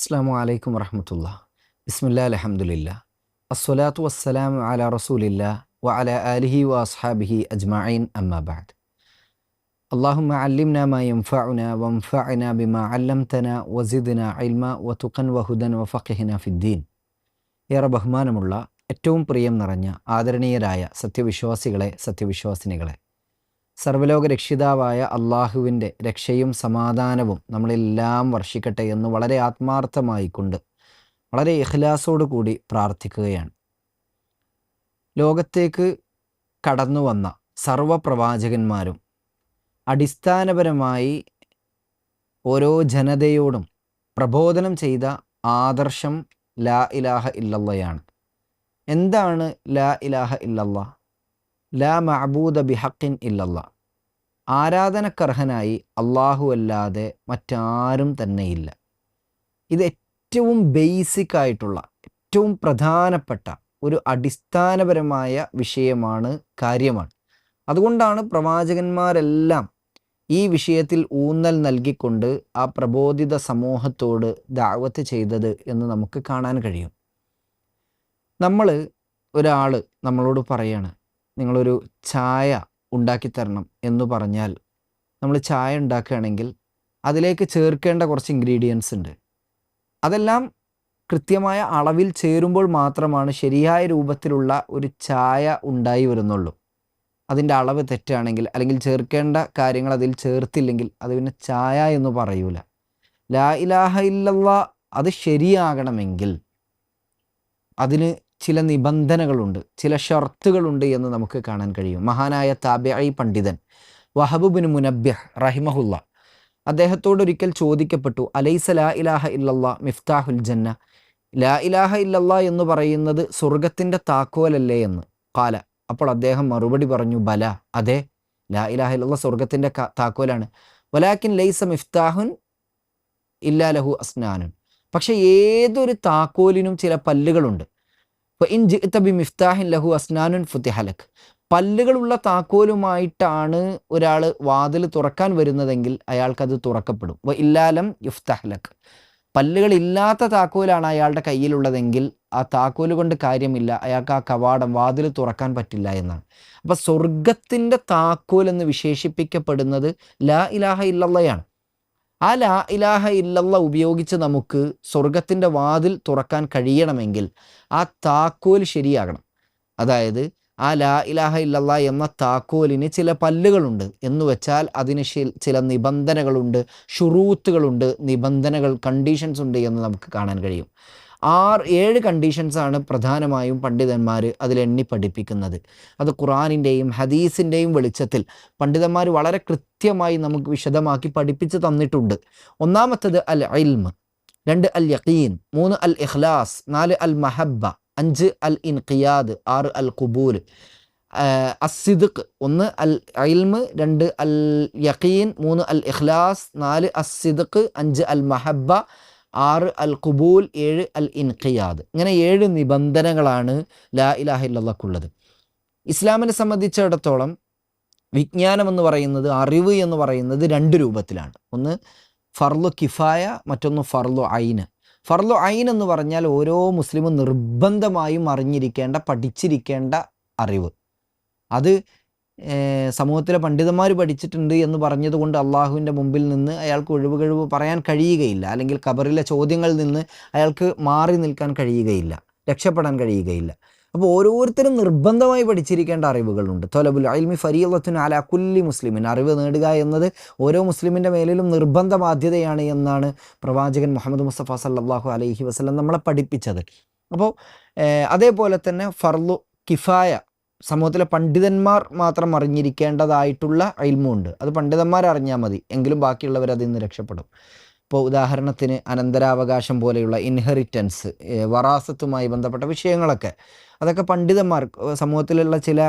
അസ്സാം വലൈക്കും വറഹമത്തുള്ള ബിസ്മില്ലാ അലഹമുല്ല അസ്വലാത്തു വസ്സലാം അല റസൂലില്ല വ അല ആലിഹി വ അസ്ഹാബിഹി അജ്മഈൻ അമ്മാബാദ് اللهم علمنا ما ينفعنا وانفعنا بما علمتنا وزدنا علما وتقا وهدى وفقهنا في الدين ഏറെ ബഹുമാനമുള്ള ഏറ്റവും പ്രിയം നിറഞ്ഞ ആദരണീയരായ സത്യവിശ്വാസികളെ സത്യവിശ്വാസിനികളെ സർവലോക രക്ഷിതാവായ അള്ളാഹുവിന്റെ രക്ഷയും സമാധാനവും നമ്മളെല്ലാം വർഷിക്കട്ടെ എന്ന് വളരെ ആത്മാർത്ഥമായി ആത്മാർത്ഥമായിക്കൊണ്ട് വളരെ ഇഖ്ലാസോടു കൂടി പ്രാർത്ഥിക്കുകയാണ്. ലോകത്തേക്ക് കടന്നു വന്ന സർവപ്രവാചകന്മാരും അടിസ്ഥാനപരമായി ഓരോ ജനതയോടും പ്രബോധനം ചെയ്ത ആദർശം ലാ ഇലാഹ ഇല്ലല്ലയാണ്. എന്താണ് ലാ ഇലാഹ ഇല്ലല്ലാ? ലാ മഅബൂദ ബിഹക്കിൻ ഇല്ലല്ല. ആരാധനക്കർഹനായി അള്ളാഹു അല്ലാതെ മറ്റാരും തന്നെയില്ല. ഇത് ഏറ്റവും ബേസിക് ആയിട്ടുള്ള ഏറ്റവും പ്രധാനപ്പെട്ട ഒരു അടിസ്ഥാനപരമായ വിഷയമാണ് കാര്യമാണ്. അതുകൊണ്ടാണ് പ്രവാചകന്മാരെല്ലാം ഈ വിഷയത്തിൽ ഊന്നൽ നൽകിക്കൊണ്ട് ആ പ്രബോധിത സമൂഹത്തോട് ദാവത്ത് ചെയ്തത് എന്ന് നമുക്ക് കാണാൻ കഴിയും. നമ്മൾ ഒരാൾ നമ്മളോട് പറയാണ് നിങ്ങളൊരു ചായ ഉണ്ടാക്കിത്തരണം എന്ന് പറഞ്ഞാൽ നമ്മൾ ചായ ഉണ്ടാക്കുകയാണെങ്കിൽ അതിലേക്ക് ചേർക്കേണ്ട കുറച്ച് ഇൻഗ്രീഡിയൻസ് ഉണ്ട്. അതെല്ലാം കൃത്യമായ അളവിൽ ചേരുമ്പോൾ മാത്രമാണ് ശരിയായ രൂപത്തിലുള്ള ഒരു ചായ ഉണ്ടായി വരുന്നുള്ളൂ. അതിന്റെ അളവ് തെറ്റാണെങ്കിൽ അല്ലെങ്കിൽ ചേർക്കേണ്ട കാര്യങ്ങൾ അതിൽ ചേർത്തില്ലെങ്കിൽ അത് പിന്നെ ചായ എന്ന് പറയൂല. ലാ ഇലാഹ ഇല്ലല്ല അത് ശരിയാകണമെങ്കിൽ അതിന് ചില നിബന്ധനകളുണ്ട് ചില ഷർത്തുകളുണ്ട് എന്ന് നമുക്ക് കാണാൻ കഴിയും. മഹാനായ താബിഐ പണ്ഡിതൻ വഹബുബിൻ മുനബ്യഹ് റഹിമഹുല്ല അദ്ദേഹത്തോട് ഒരിക്കൽ ചോദിക്കപ്പെട്ടു അലൈസ ലാ ഇലാഹ ഇല്ലല്ലാ മിഫ്താഹുൽ ജന്ന? ലാ ഇലാഹ ഇല്ലല്ലാ എന്ന് പറയുന്നത് സ്വർഗത്തിന്റെ താക്കോലല്ലേ എന്ന്. കാല അപ്പോൾ അദ്ദേഹം മറുപടി പറഞ്ഞു ബല. അതെ ലാ ഇലാഹ ഇല്ലല്ലാ സ്വർഗത്തിന്റെ താക്കോലാണ്. വലാക്കിൻ ലൈസ മിഫ്താഹുൻ ഇല്ലാ ലഹു അസ്നാനുൻ. പക്ഷെ ഏതൊരു താക്കോലിനും ചില പല്ലുകളുണ്ട്. ഇൻ ജിത്തബി മിഫ്താഹിൻ ലഹു അസ്നാനുൻ ഫുത്തിഹലക് പല്ലുകളുള്ള താക്കോലുമായിട്ടാണ് ഒരാൾ വാതിൽ തുറക്കാൻ വരുന്നതെങ്കിൽ അയാൾക്കത് തുറക്കപ്പെടും. വ ഇല്ലാലം യുഫ്തഹലക് പല്ലുകളില്ലാത്ത താക്കോലാണ് അയാളുടെ കയ്യിലുള്ളതെങ്കിൽ ആ താക്കോൽ കൊണ്ട് കാര്യമില്ല. അയാൾക്ക് ആ കവാടം വാതിൽ തുറക്കാൻ പറ്റില്ല എന്നാണ്. അപ്പം സ്വർഗത്തിന്റെ താക്കോൽ എന്ന് വിശേഷിപ്പിക്കപ്പെടുന്നത് ലാ ഇലാഹ ഇല്ലല്ലയാണ് ആ ലാ ഇലാഹ ഇല്ലല്ല ഉപയോഗിച്ച് നമുക്ക് സ്വർഗത്തിന്റെ വാതിൽ തുറക്കാൻ കഴിയണമെങ്കിൽ ആ താക്കോൽ ശരിയാകണം. അതായത് ആ ലാ ഇലാഹ ഇല്ലല്ല എന്ന താക്കോലിന് ചില പല്ലുകളുണ്ട് എന്ന് വെച്ചാൽ അതിന് ചില നിബന്ധനകളുണ്ട് ഷുറൂത്തുകളുണ്ട് നിബന്ധനകൾ കണ്ടീഷൻസ് ഉണ്ട് എന്ന് നമുക്ക് കാണാൻ കഴിയും. ആറ് ഏഴ് കണ്ടീഷൻസാണ് പ്രധാനമായും പണ്ഡിതന്മാർ അതിൽ എണ്ണി പഠിപ്പിക്കുന്നത്. അത് ഖുറാനിന്റെയും ഹദീസിന്റെയും വെളിച്ചത്തിൽ പണ്ഡിതന്മാർ വളരെ കൃത്യമായി നമുക്ക് വിശദമാക്കി പഠിപ്പിച്ച് തന്നിട്ടുണ്ട്. ഒന്നാമത്തത് അൽ ഇൽമ് രണ്ട് അൽ യഖീൻ മൂന്ന് അൽ ഇഖ്ലാസ് നാല് അൽ മഹബ്ബ അഞ്ച് അൽ ഇൻഖിയാദ് ആറ് അൽ കുബൂൽ അസിദുഖ് ഒന്ന് അൽ ഇൽമ് രണ്ട് അൽ യഖീൻ മൂന്ന് അൽ ഇഖ്ലാസ് നാല് അസിദുഖ് അഞ്ച് അൽ മഹബ്ബ ആറ് അൽ കുബൂൽ ഏഴ് അൽ ഇൻഖിയാദ്. ഇങ്ങനെ ഏഴ് നിബന്ധനകളാണ് ലാ ഇലാഹ ഇല്ലല്ലാക്കുള്ളത് ഇസ്ലാമിനെ സംബന്ധിച്ചിടത്തോളം വിജ്ഞാനം എന്ന് പറയുന്നത് അറിവ് എന്ന് പറയുന്നത് രണ്ട് രൂപത്തിലാണ്. ഒന്ന് ഫർലു കിഫായ മറ്റൊന്ന് ഫർലു ഐന് ഫർലു ഐൻ എന്ന് പറഞ്ഞാൽ ഓരോ മുസ്ലിമും നിർബന്ധമായും അറിഞ്ഞിരിക്കേണ്ട പഠിച്ചിരിക്കേണ്ട അറിവ്. അത് സമൂഹത്തിലെ പണ്ഡിതന്മാർ പഠിച്ചിട്ടുണ്ട് എന്ന് പറഞ്ഞതുകൊണ്ട് അള്ളാഹുവിന്റെ മുമ്പിൽ നിന്ന് അയാൾക്ക് ഒഴിവ് കഴിവ് പറയാൻ കഴിയുകയില്ല. അല്ലെങ്കിൽ ഖബറിലെ ചോദ്യങ്ങളിൽ നിന്ന് അയാൾക്ക് മാറി നിൽക്കാൻ കഴിയുകയില്ല. രക്ഷപ്പെടാൻ കഴിയുകയില്ല. അപ്പോൾ ഓരോരുത്തരും നിർബന്ധമായി പഠിച്ചിരിക്കേണ്ട അറിവുകളുണ്ട്. തൊലബുൽ അൽമി ഫരീലത്തുൻ അല കുല്ലി മുസ്ലിമിൻ. അറിവ് നേടുക എന്നത് ഓരോ മുസ്ലിമിന്റെ മേലിലും നിർബന്ധ ബാധ്യതയാണ് എന്നാണ് പ്രവാചകൻ മുഹമ്മദ് മുസ്തഫ സല്ലാഹു അലൈഹി വസ്ലം നമ്മളെ പഠിപ്പിച്ചത്. അപ്പോൾ അതേപോലെ തന്നെ ഫർലു കിഫായ സമൂഹത്തിലെ പണ്ഡിതന്മാർ മാത്രം അറിഞ്ഞിരിക്കേണ്ടതായിട്ടുള്ള അയിൽമുണ്ട്. അത് പണ്ഡിതന്മാർ അറിഞ്ഞാൽ മതി. എങ്കിലും ബാക്കിയുള്ളവർ അതിൽ നിന്ന് രക്ഷപ്പെടും. ഇപ്പോൾ ഉദാഹരണത്തിന് അനന്തരാവകാശം പോലെയുള്ള ഇൻഹെറിറ്റൻസ് വറാസത്തുമായി ബന്ധപ്പെട്ട വിഷയങ്ങളൊക്കെ. അതൊക്കെ പണ്ഡിതന്മാർ സമൂഹത്തിലുള്ള ചില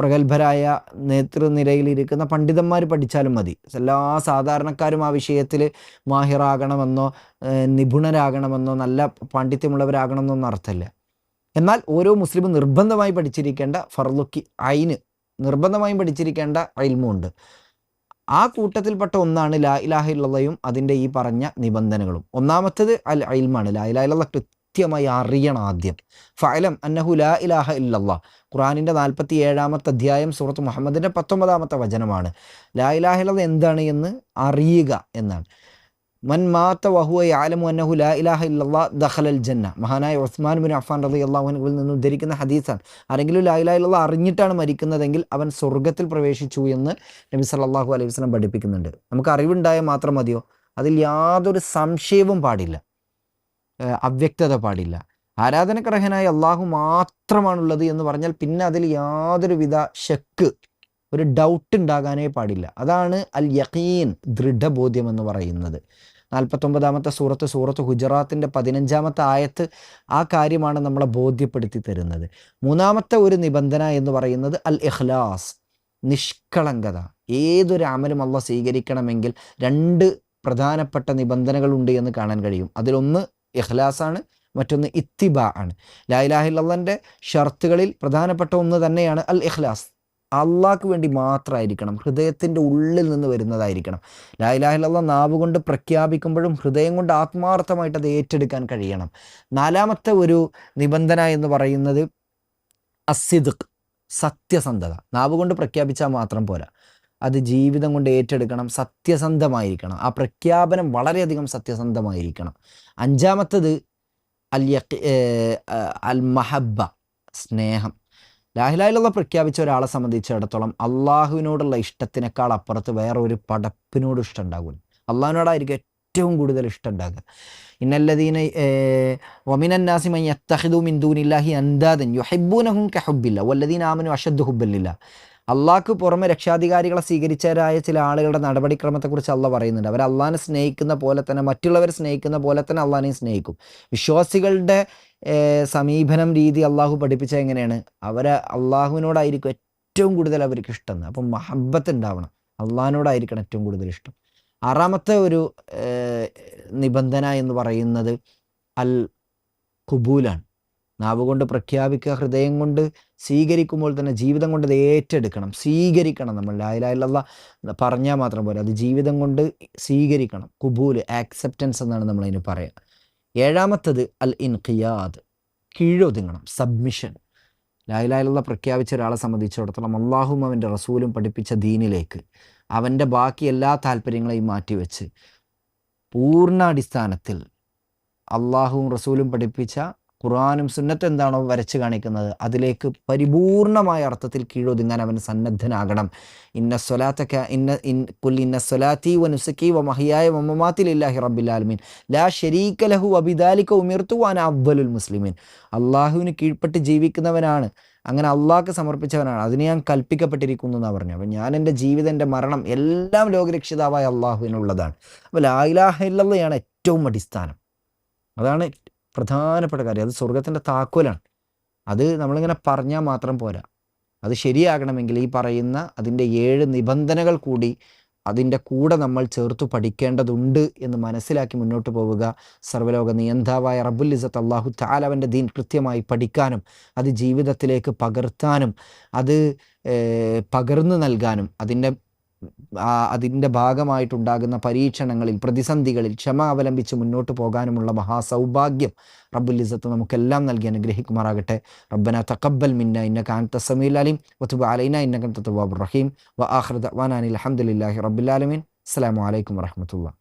പ്രഗത്ഭരായ നേതൃനിരയിലിരിക്കുന്ന പണ്ഡിതന്മാർ പഠിച്ചാലും മതി. എല്ലാ സാധാരണക്കാരും ആ വിഷയത്തിൽ മാഹിറാകണമെന്നോ നിപുണരാകണമെന്നോ നല്ല പാണ്ഡിത്യമുള്ളവരാകണമെന്നൊന്നും അർത്ഥമില്ല. എന്നാൽ ഓരോ മുസ്ലിമും നിർബന്ധമായി പഠിച്ചിരിക്കേണ്ട ഫർലുക്കി ഐന് നിർബന്ധമായും പഠിച്ചിരിക്കേണ്ട അയിൽമുണ്ട് ആ കൂട്ടത്തിൽപ്പെട്ട ഒന്നാണ് ലാ ഇലാഹ ഇല്ലയും അതിന്റെ ഈ പറഞ്ഞ നിബന്ധനകളും. ഒന്നാമത്തത് അൽ അയിൽമാണ് ലാ ഇലാഹ ഇല്ല കൃത്യമായി അറിയണം ആദ്യം. ഫലം അന്നഹു ലാ ഇലാഹ ഇല്ലല്ലാ. ഖുറാനിന്റെ നാൽപ്പത്തി ഏഴാമത്തെ അധ്യായം സൂറത്ത് മുഹമ്മദിന്റെ പത്തൊമ്പതാമത്തെ വചനമാണ്. ലാ ഇലാഹ ഇല്ലല്ലാഹ് എന്താണ് എന്ന് അറിയുക എന്നാണ്. മഹാനായ ഉസ്മാൻ ബിൻ അഫാൻ റളിയല്ലാഹു അൻഹുവിൽ നിന്ന് ഉദ്ധരിക്കുന്ന ഹദീസാണ്. ആരെങ്കിലും ലാ അറിഞ്ഞിട്ടാണ് മരിക്കുന്നതെങ്കിൽ അവൻ സ്വർഗത്തിൽ പ്രവേശിച്ചു എന്ന് നബി സല്ലാഹു അലൈഹി വസല്ലം പഠിപ്പിക്കുന്നുണ്ട്. നമുക്ക് അറിവുണ്ടായാൽ മാത്രം മതിയോ? അതിൽ യാതൊരു സംശയവും പാടില്ല. അവ്യക്തത പാടില്ല. ആരാധനക്കർഹനായ അള്ളാഹു മാത്രമാണുള്ളത് എന്ന് പറഞ്ഞാൽ പിന്നെ അതിൽ യാതൊരുവിധ ശക്ക് ഒരു ഡൗട്ട് ഉണ്ടാകാനേ പാടില്ല. അതാണ് അൽ യഖീൻ ദൃഢബോധ്യം എന്ന് പറയുന്നത്. നാൽപ്പത്തൊമ്പതാമത്തെ സൂറത്ത് സൂറത്ത് ഗുജറാത്തിന്റെ പതിനഞ്ചാമത്തെ ആയത്ത് ആ കാര്യമാണ് നമ്മളെ ബോധ്യപ്പെടുത്തി തരുന്നത്. മൂന്നാമത്തെ ഒരു നിബന്ധന എന്ന് പറയുന്നത് അൽ ഇഖ്ലാസ് നിഷ്കളങ്കത. ഏതൊരു അമലും അള്ള സ്വീകരിക്കണമെങ്കിൽ രണ്ട് പ്രധാനപ്പെട്ട നിബന്ധനകളുണ്ട് എന്ന് കാണാൻ കഴിയും. അതിലൊന്ന് ഇഖ്ലാസാണ് മറ്റൊന്ന് ഇത്തിബ ആണ്. ലായിലാഹില്ലന്റെ ഷർത്തുകളിൽ പ്രധാനപ്പെട്ട ഒന്ന് തന്നെയാണ് അൽ ഇഖ്ലാസ് അള്ളാഹ്ക്ക് വേണ്ടി മാത്രമായിരിക്കണം ഹൃദയത്തിന്റെ ഉള്ളിൽ നിന്ന് വരുന്നതായിരിക്കണം. ലായിലാഹില്ല നാവ് കൊണ്ട് പ്രഖ്യാപിക്കുമ്പോഴും ഹൃദയം കൊണ്ട് ആത്മാർത്ഥമായിട്ട് അത് ഏറ്റെടുക്കാൻ കഴിയണം. നാലാമത്തെ ഒരു നിബന്ധന എന്ന് പറയുന്നത് അസിദ് സത്യസന്ധത. നാവ് കൊണ്ട് പ്രഖ്യാപിച്ചാൽ മാത്രം പോരാ. അത് ജീവിതം കൊണ്ട് ഏറ്റെടുക്കണം സത്യസന്ധമായിരിക്കണം. ആ പ്രഖ്യാപനം വളരെയധികം സത്യസന്ധമായിരിക്കണം. അഞ്ചാമത്തത് അൽ യഖ് അൽ മഹബ്ബ സ്നേഹം. ലാഹിലായിലുള്ള പ്രഖ്യാപിച്ച ഒരാളെ സംബന്ധിച്ചിടത്തോളം അള്ളാഹുവിനോടുള്ള ഇഷ്ടത്തിനേക്കാൾ അപ്പുറത്ത് വേറെ ഒരു പടപ്പിനോട് ഇഷ്ടം ഉണ്ടാകും അള്ളാഹിനോടായിരിക്കും ഏറ്റവും കൂടുതൽ ഇഷ്ടം ഉണ്ടാകുക ഇന്നല്ലദീന വമിനന്നാസി മൻ യത്തഖിദു മിൻ ദൂനില്ലാഹി അൻദാദൻ യുഹിബ്ബൂനഹും കഹുബ്ബില്ല വല്ലദീന ആമനു അഷദ് ഹുബല്ലില്ല അള്ളാഹ്ക്ക് പുറമെ രക്ഷാധികാരികളെ സ്വീകരിച്ചവരായ ചില ആളുകളുടെ നടപടിക്രമത്തെക്കുറിച്ച് അള്ള പറയുന്നുണ്ട്. അവർ അള്ളാഹിനെ സ്നേഹിക്കുന്ന പോലെ തന്നെ മറ്റുള്ളവരെ സ്നേഹിക്കുന്ന പോലെ തന്നെ അള്ളാഹിനെയും സ്നേഹിക്കും. വിശ്വാസികളുടെ സമീപനം രീതി അള്ളാഹു പഠിപ്പിച്ച എങ്ങനെയാണ്? അവരെ അള്ളാഹുവിനോടായിരിക്കും ഏറ്റവും കൂടുതൽ അവർക്ക് ഇഷ്ടം. അപ്പം മഹബത്ത് ഉണ്ടാവണം. അള്ളാഹിനോടായിരിക്കണം ഏറ്റവും കൂടുതൽ ഇഷ്ടം. ആറാമത്തെ ഒരു നിബന്ധന എന്ന് പറയുന്നത് അൽ കുബൂലാണ് നാവ് കൊണ്ട് പ്രഖ്യാപിക്കുക ഹൃദയം കൊണ്ട് സ്വീകരിക്കുമ്പോൾ തന്നെ ജീവിതം കൊണ്ട് അത് ഏറ്റെടുക്കണം. സ്വീകരിക്കണം നമ്മൾ. ലായിലായില്ല പറഞ്ഞാൽ മാത്രം പോലെ അത് ജീവിതം കൊണ്ട് സ്വീകരിക്കണം. കുബൂൽ ആക്സെപ്റ്റൻസ് എന്നാണ് നമ്മൾ അതിന് പറയുക ഏഴാമത്തത് അൽ ഇൻഖിയാദ്. കീഴൊതുങ്ങണം സബ്മിഷൻ ലായിലായിലുള്ള പ്രഖ്യാപിച്ച ഒരാളെ സംബന്ധിച്ചിടത്തോളം അള്ളാഹും അവന്റെ റസൂലും പഠിപ്പിച്ച ദീനിലേക്ക് അവന്റെ ബാക്കി എല്ലാ താല്പര്യങ്ങളെയും മാറ്റിവെച്ച് പൂർണ അടിസ്ഥാനത്തിൽ അള്ളാഹുവും റസൂലും പഠിപ്പിച്ച ഖുർആാനും സുന്നത്ത് എന്താണോ വരച്ച് കാണിക്കുന്നത് അതിലേക്ക് പരിപൂർണമായ അർത്ഥത്തിൽ കീഴൊതുങ്ങാൻ അവൻ സന്നദ്ധനാകണം. ഇന്ന സ്വലാത്തക്ക ഇന്ന ഇൻ കുൽ ഇന്ന സ്വലാത്തി വ നുസക്കി വ മഹിയായ വമമാത്തിലില്ലാഹി റബ്ബിലാലമീൻ ലാ ഷരീക ലഹു അബിദാലിക്ക ഉമിർത്തു വാൻ അവലുൽ മുസ്ലിമീൻ. അള്ളാഹുവിന് കീഴ്പ്പെട്ട് ജീവിക്കുന്നവനാണ്. അങ്ങനെ അള്ളാഹ്ക്ക് സമർപ്പിച്ചവനാണ്. അതിന് ഞാൻ കൽപ്പിക്കപ്പെട്ടിരിക്കുന്നു എന്നാണ് പറഞ്ഞു അപ്പം ഞാൻ എന്റെ ജീവിതം എന്റെ മരണം എല്ലാം ലോകരക്ഷിതാവായ അള്ളാഹുവിനുള്ളതാണ്. അപ്പോൾ ലായിലാഹില്ലയാണ് ഏറ്റവും അടിസ്ഥാനം. അതാണ് പ്രധാനപ്പെട്ട കാര്യം. അത് സ്വർഗത്തിന്റെ താക്കോലാണ്. അത് നമ്മളിങ്ങനെ പറഞ്ഞാൽ മാത്രം പോരാ. അത് ശരിയാകണമെങ്കിൽ ഈ പറയുന്ന അതിന്റെ ഏഴ് നിബന്ധനകൾ കൂടി അതിന്റെ കൂടെ നമ്മൾ ചേർത്ത് പഠിക്കേണ്ടതുണ്ട് എന്ന് മനസ്സിലാക്കി മുന്നോട്ട് പോവുക. സർവലോക നിയന്താവായ റബുൽ ഇസത്ത് അള്ളാഹു താലവന്റെ ദീൻ കൃത്യമായി പഠിക്കാനും അത് ജീവിതത്തിലേക്ക് പകർത്താനും അത് പകർന്നു നൽകാനും അതിന്റെ അതിന്റെ ഭാഗമായിട്ടുണ്ടാകുന്ന പരീക്ഷണങ്ങളിൽ പ്രതിസന്ധികളിൽ ക്ഷമ അവലംബിച്ച് മുന്നോട്ട് പോകാനുമുള്ള മഹാസൗഭാഗ്യം റബ്ബുൽ ഇസത്ത് നമുക്കെല്ലാം നൽകി അനുഗ്രഹിക്കുമാറാകട്ടെ. റബ്ബന തക്കബൽ മിന്ന ഇന്ന അൻത സമീൽ അലീം വത്തുബ് അലൈന ഇന്ന തബാബുറഹീം റഹീം വ ആഹ്റദ് വാനാനി അലഹമുല്ലാഹി ആലമീൻ. അസ്സലാമു അലൈക്കും വറഹ്മത്തുള്ളാഹി.